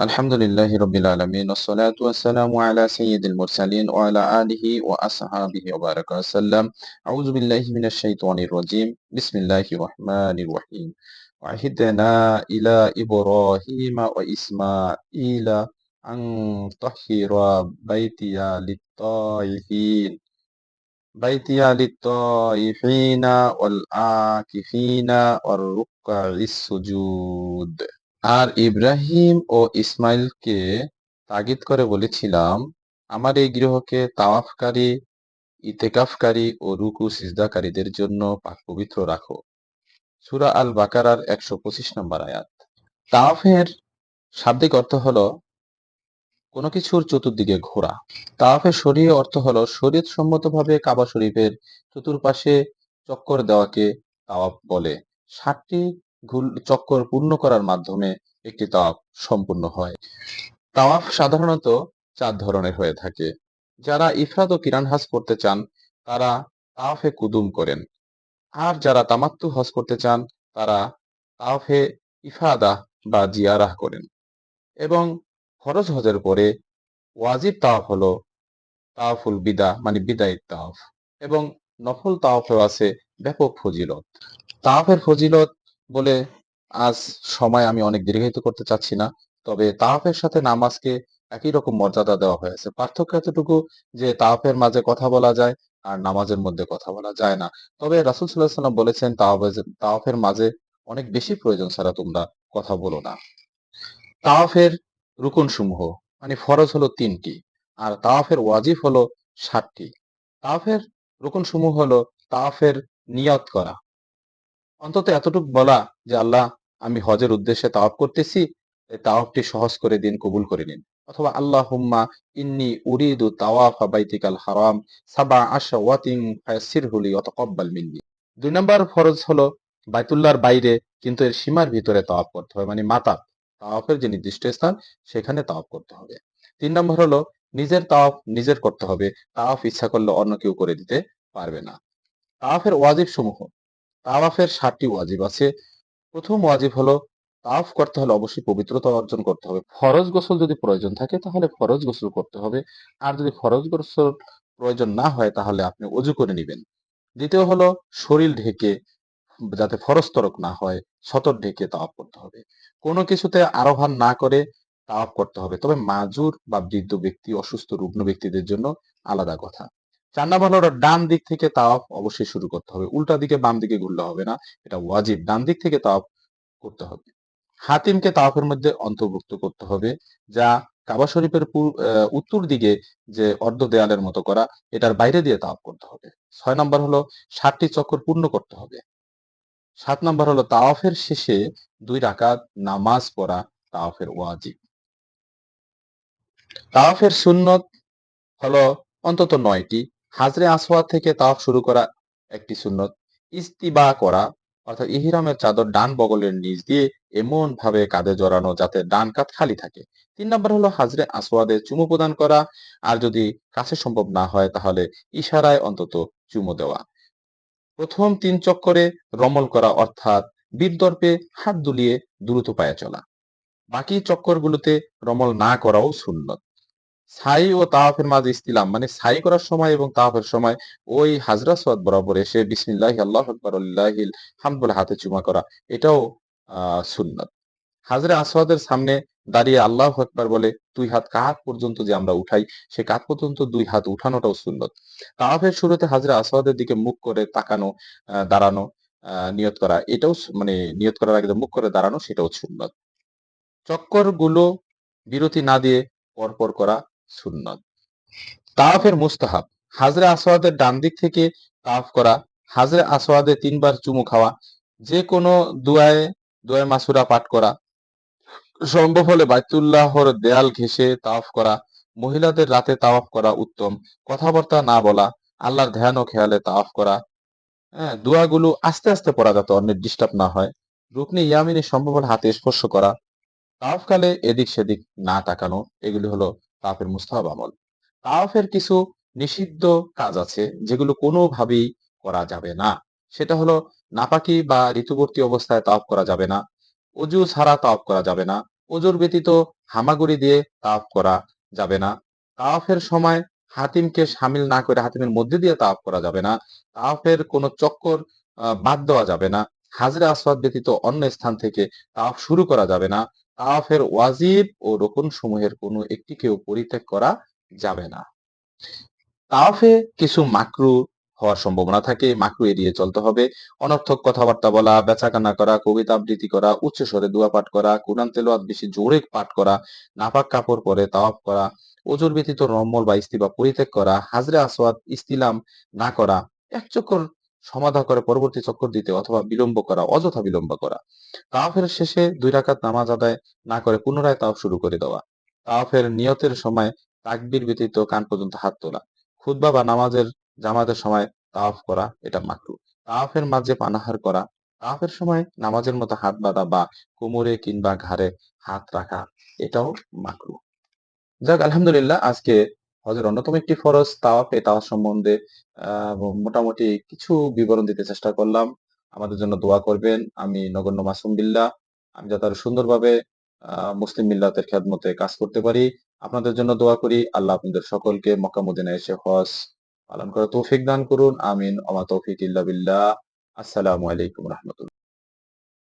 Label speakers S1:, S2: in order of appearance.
S1: الحمد لله رب العالمين والصلاة والسلام على سيد المرسلين وعلى آله وأصحابه وبارك وسلم أعوذ بالله من الشيطان الرجيم بسم الله الرحمن الرحيم وعهدنا إلى إبراهيم وإسماعيل أن طهر بيتي للطائفين بيتي للطائفين والعاكفين والركع السجود আর ইব্রাহিম ও ইসমাইলকে তাগিদ করে বলেছিলাম, আমার এই গৃহকে তাওয়াফকারী, ইতেকাফকারী ও রুকু সিজদাকারীদের জন্য পাক পবিত্র রাখো। সুরা আল বাকারার একশো পঁচিশ নম্বর আয়াত। তাওয়াফের শাব্দিক অর্থ হলো কোনো কিছুর চতুর্দিকে ঘোরা। তাওয়াফের শরীয় অর্থ হলো শরীয়ত সম্মতভাবে কাবা শরীফের চতুর্পাশে চক্কর দেওয়াকে তাওয়াফ বলে। ষাটটি চক্কর পূর্ণ করার মাধ্যমে একটি তাওয়াফ সম্পূর্ণ হয়। তাওয়াফ সাধারণত চার ধরনের হয়ে থাকে। যারা ইফরাদ ও কিরান হাজ করতে চান, তারা তাওয়াফে কুদুম করেন। আর যারা তামাত্তু হজ করতে চান, তারা তাওয়াফে ইফাদা বা জিয়ারাহ করেন। এবং ফরজ হজের পরে ওয়াজিব তাওয়াফ হলো তাওয়াফুল বিদা মানে বিদায় তাওয়াফ। এবং নফল তাওয়াফেও আছে ব্যাপক ফজিলত। তাওয়াফের ফজিলত বলে আজ সময় আমি অনেক দীর্ঘায়িত করতে চাচ্ছি না। তবে তাওয়াফের সাথে নামাজকে একই রকম মর্যাদা দেওয়া হয়েছে। পার্থক্য এতটুকু যে তাওয়াফের মাঝে কথা বলা যায় আর নামাজের মধ্যে কথা বলা যায় না। তবে রাসুল সাল্লাহ সাল্লাম বলেছেন তাওয়াফের মাঝে অনেক বেশি প্রয়োজন ছাড়া তোমরা কথা বলো না। তাওয়াফের রুকুন সমূহ মানে ফরজ হলো তিনটি আর তাওয়াফের ওয়াজিব হলো ষাটটি তাওয়াফের রুকুন সমূহ হলো তাওয়াফের নিয়ত করা। অন্তত এতটুকু বলা যে, আল্লাহ, আমি হজের উদ্দেশ্যে তাওয়াফ করতেছি তাওয়াফটি সহজ করে দিন, কবুল করে নিন। অথবা আল্লাহ হুম্মা ইন্নি উরিদু তাওয়াফ বাইতিকাল হারাম সাবা আশা ওয়াতিং ফায়াসির হুলি অতকব্বাল মিন্নি। দুই নম্বর ফরজ হলো বাইতুল্লাহর বাইরে কিন্তু এর সীমার ভিতরে তাওয়াফ করতে হবে মানে মাতা তাওয়াফের যে নির্দিষ্ট স্থান, সেখানে তাওয়াফ করতে হবে। তিন নম্বর হলো নিজের তাওয়াফ নিজের করতে হবে। তাওয়াফ ইচ্ছা করলে অন্য কেউ করে দিতে পারবে না। তাওয়াফের ওয়াজিব সমূহ। তাওয়াফের সাতটি ওয়াজিব আছে। প্রথম ওয়াজিব হলো তাওয়াফ করতে হলে অবশ্যই পবিত্রতা অর্জন করতে হবে। ফরজ গোসল যদি প্রয়োজন থাকে, তাহলে ফরজ গোসল করতে হবে। আর যদি ফরজ গোসল প্রয়োজন না হয়, তাহলে আপনি অজু করে নেবেন। দ্বিতীয় হলো, শরীর ঢেকে যাতে ফরজ তরক না হয়, সতর ঢেকে তাওয়াফ করতে হবে। কোনো কিছুতে আরোহণ না করে তাওয়াফ করতে হবে। তবে মাজুর বা বৃদ্ধ ব্যক্তি, অসুস্থ রুগ্ন ব্যক্তিদের জন্য আলাদা কথা। চার নাম্বার ডান দিক থেকে তাওয়াফ অবশ্যই শুরু করতে হবে। উল্টা দিকে বাম দিকে ঘুরলে হবে না, এটা ওয়াজিব। ডান দিক থেকে তাওয়াফ করতে হবে। হাতিমকে তাওয়াফের মধ্যে অন্তর্ভুক্ত করতে হবে, যা কাবা শরীফের উত্তর দিকে যে অর্ধ দেয়ালের মতো করা, এটার বাইরে দিয়ে তাওয়াফ করতে হবে। ছয় নম্বর হলো ষাটটি চক্কর পূর্ণ করতে হবে। সাত নম্বর হলো তাওয়াফের শেষে দুই রাকাত নামাজ পড়া তাওয়াফের ওয়াজিব। তাওয়াফের সুন্নত হলো অন্তত নয়টি। হাজরে আসওয়াদ থেকে তাওয়াফ শুরু করা একটি সুন্নত। ইস্তিবা করা, অর্থাৎ ইহিরামের চাদর ডান বগলের নিচ দিয়ে এমন ভাবে কাঁধে জড়ানো যাতে ডান কাত খালি থাকে। তিন নম্বর হলো হাজরে আসওয়াদে চুমু প্রদান করা, আর যদি কাছে সম্ভব না হয় তাহলে ইশারায় অন্তত চুমু দেওয়া। প্রথম তিন চক্করে রমল করা, অর্থাৎ বীরদর্পে হাত দুলিয়ে দ্রুত পায়ে চলা। বাকি চক্করগুলোতে রমল না করাও সুন্নত। ছাই ও তাওয়াফের মাঝে ইস্তিলাম মানে ছাই করার সময় এবং তাওয়াফের সময় ওই হাজরা সোয়াদ বরাবর এসে বিসমিল্লাহ, আল্লাহ আকবর আল্লাহিল বলে হাতে চুমা করা, এটাও আহ সুন্নত। হাজরা আসওয়াদের সামনে দাঁড়িয়ে আল্লাহ আকবর বলে দুই হাত কাত পর্যন্ত যে আমরা উঠাই, সে কাত পর্যন্ত দুই হাত উঠানোটাও সুন্নত। তাওয়াফের শুরুতে হাজরা আসওয়াদের দিকে মুখ করে তাকানো দাঁড়ানো নিয়ত করা, এটাও মানে নিয়ত করার আগে মুখ করে দাঁড়ানো, সেটাও সুন্নত। চক্করগুলো বিরতি না দিয়ে পরপর করা সুন্নত। তাওয়াফের মুস্তাহাব। হাজরে আসওয়াদের ডান দিক থেকে তাওয়াফ করা, হাজরে আসওয়াদে তিনবার চুমু খাওয়া যে কোনো দুয়ায় দোয়া মাসুরা পাঠ করা, সম্ভব হলে বাইতুল্লাহর দেয়াল ঘেসে তাওয়াফ করা, মহিলাদের রাতে তাওয়াফ করা উত্তম। কথাবার্তা না বলা, আল্লাহর ধ্যান ও খেয়ালে তাওয়াফ করা। হ্যাঁ দোয়াগুলো আস্তে আস্তে পড়া যাতে অন্যের ডিস্টার্ব না হয়। রুকনি ইয়ামিনী সম্ভব হলে হাতে স্পর্শ করা। তাওয়াফকালে এদিক সেদিক না তাকানো, এগুলি হলো তাওয়াফের মুস্তাহাব আমল। তাওয়াফের কিছু নিষিদ্ধ কাজ আছে, যেগুলো কোনোভাবেই করা যাবে না। সেটা হলো নাপাকি বা ঋতুবর্তী অবস্থায় তাওয়াফ করা যাবে না, অজু ছাড়া তাওয়াফ করা যাবে না, অজুর ব্যতীত হামাগুড়ি দিয়ে তাওয়াফ করা যাবে না, তাওয়াফের সময় হাতিমকে সামিল না করে হাতিমের মধ্যে দিয়ে তাওয়াফ করা যাবে না, তাওয়াফের কোনো চক্কর বাদ দেওয়া যাবে না, হাজরা আসওয়াদ ব্যতীত অন্য স্থান থেকে তাওয়াফ শুরু করা যাবে না তাওয়াফের ওয়াজিব ও রোকন সমূহের কোনো একটিকেও পরিত্যাগ করা যাবে না। তাওয়াফে কিছু মাকরু হওয়ার সম্ভাবনা থাকে, মাকরু এড়িয়ে চলতে হবে। অনর্থক কথাবার্তা বলা, বেচাকেনা করা, কবিতা আবৃত্তি করা উচ্চ স্বরে দোয়া পাঠ করা, কোরআন তেলাওয়াত বেশি জোরে পাঠ করা, নাপাক কাপড় পরে তাওয়াফ করা, ওজোর ব্যতীত রম্মল বা ইস্তিবা পরিত্যাগ করা, হাজরে আসওয়াদ ইস্তিলাম না করা, এক চক্কর সমাধা করে পরবর্তী চক্কর দিতে অথবা বিলম্ব করা, অযথা বিলম্ব করা। তাওয়াফের শেষে দুই রাকাত নামাজ আদায় না করে পুনরায় তাওয়াফ শুরু করে দেওয়া। তাওয়াফের নিয়তের সময় তাকবীর ব্যতীত কান পর্যন্ত হাত তোলা। খুতবা বা নামাজের জামাতের সময় তাওয়াফ করা, এটা মাকরু। তাওয়াফের মাঝে পানাহার করা তাওয়াফের সময় নামাজের মতো হাত বাঁধা বা কোমরে কিংবা ঘাড়ে হাত রাখা, এটাও মাকরু। যাক, আলহামদুলিল্লাহ, আজকে হজের অন্যতম একটি ফরজ তাওয়াফ। এই তাওয়াফ সম্বন্ধে মোটামুটি কিছু বিবরণ দিতে চেষ্টা করলাম। আমাদের জন্য দোয়া করবেন। আমি নগণ্য মাসুম বিল্লাহ। আমি যাতে আরও সুন্দরভাবে মুসলিম মিল্লাতের খেদমতে কাজ করতে পারি। আপনাদের জন্য দোয়া করি। আল্লাহ আপনাদের সকলকে মক্কা মদিনায় এসে হজ পালন করার তৌফিক দান করুন। আমিন। আমা তৌফিক ইল্লা বিল্লাহ। আসসালামু আলাইকুম রহমতুল্লাহ।